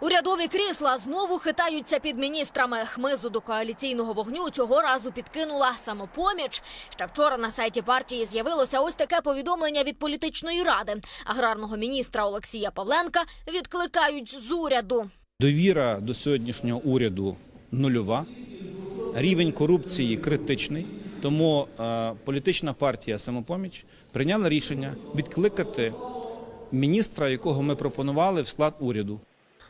Урядові крісла знову хитаються під міністрами. Хмизу до коаліційного вогню цього разу підкинула самопоміч. Ще вчора на сайті партії з'явилося ось таке повідомлення від політичної ради. Аграрного міністра Олексія Павленка відкликають з уряду. Довіра до сьогоднішнього уряду нульова, рівень корупції критичний. Тому е, політична партія самопоміч прийняла рішення відкликати міністра, якого ми пропонували в склад уряду.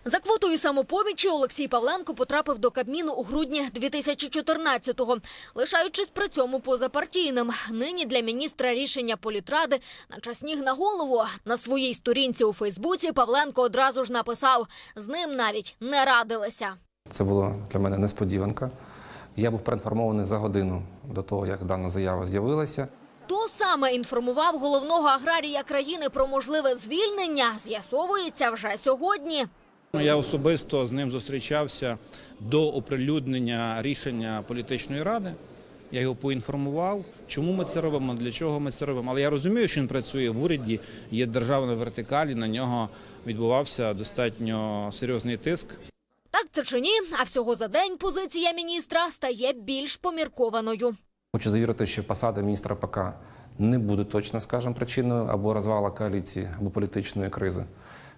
За квотою самопомічі Олексій Павленко потрапив до Кабміну у грудні 2014-го, лишаючись при цьому позапартійним. Нині для міністра рішення політради наче сніг на голову. На своїй сторінці у Фейсбуці Павленко одразу ж написав, з ним навіть не радилися. Це була для мене несподіванка. Я був проінформований за годину до того, як дана заява з'явилася. То саме інформував головного аграрія країни про можливе звільнення. З'ясовується вже сьогодні. Я особисто з ним зустрічався до оприлюднення рішення політичної ради. Я його поінформував, чому ми це робимо, для чого ми це робимо. Але я розумію, що він працює в уряді, є державна вертикаль, і на нього відбувався достатньо серйозний тиск. Так це чи ні? А всього за день позиція міністра стає більш поміркованою. Хочу завірити, що посада міністра ПК не буде точно, скажімо, причиною або розвала коаліції, або політичної кризи.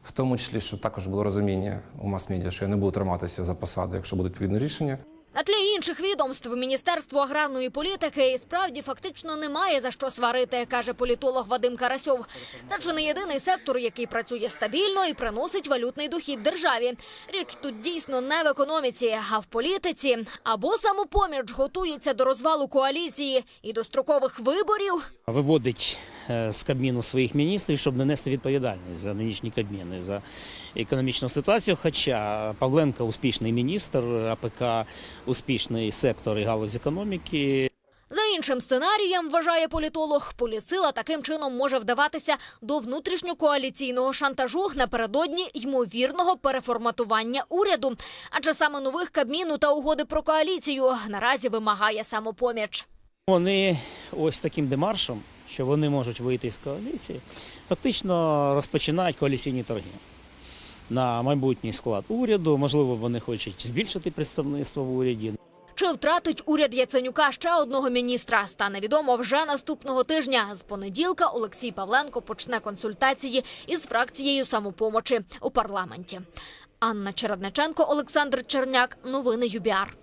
В тому числі, що також було розуміння у мас-медіа, що я не буду триматися за посаду, якщо буде відповідне рішення. На тлі інших відомств Міністерство аграрної політики і справді фактично немає за що сварити, каже політолог Вадим Карасьов. Це чи не єдиний сектор, який працює стабільно і приносить валютний дохід державі. Річ тут дійсно не в економіці, а в політиці. Або самопоміч готується до розвалу коаліції і до строкових виборів. виводить з Кабміну своїх міністрів, щоб не нести відповідальність за нинішні Кабміни, за економічну ситуацію. Хоча Павленко успішний міністр, АПК успішний сектор і галузь економіки. За іншим сценарієм, вважає політолог, полісила таким чином може вдаватися до внутрішньокоаліційного шантажу напередодні ймовірного переформатування уряду. Адже саме нових кабміну та угоди про коаліцію наразі вимагає самопоміч. Вони ось таким демаршем, що вони можуть вийти з коаліції, фактично розпочинають коаліційні торги. На майбутній склад уряду, можливо, вони хочуть збільшити представництво в уряді. Чи втратить уряд Яценюка ще одного міністра? Стане відомо вже наступного тижня. З понеділка Олексій Павленко почне консультації із фракцією самопомочі у парламенті. Анна Чередниченко, Олександр Черняк. Новини ЮБІАР.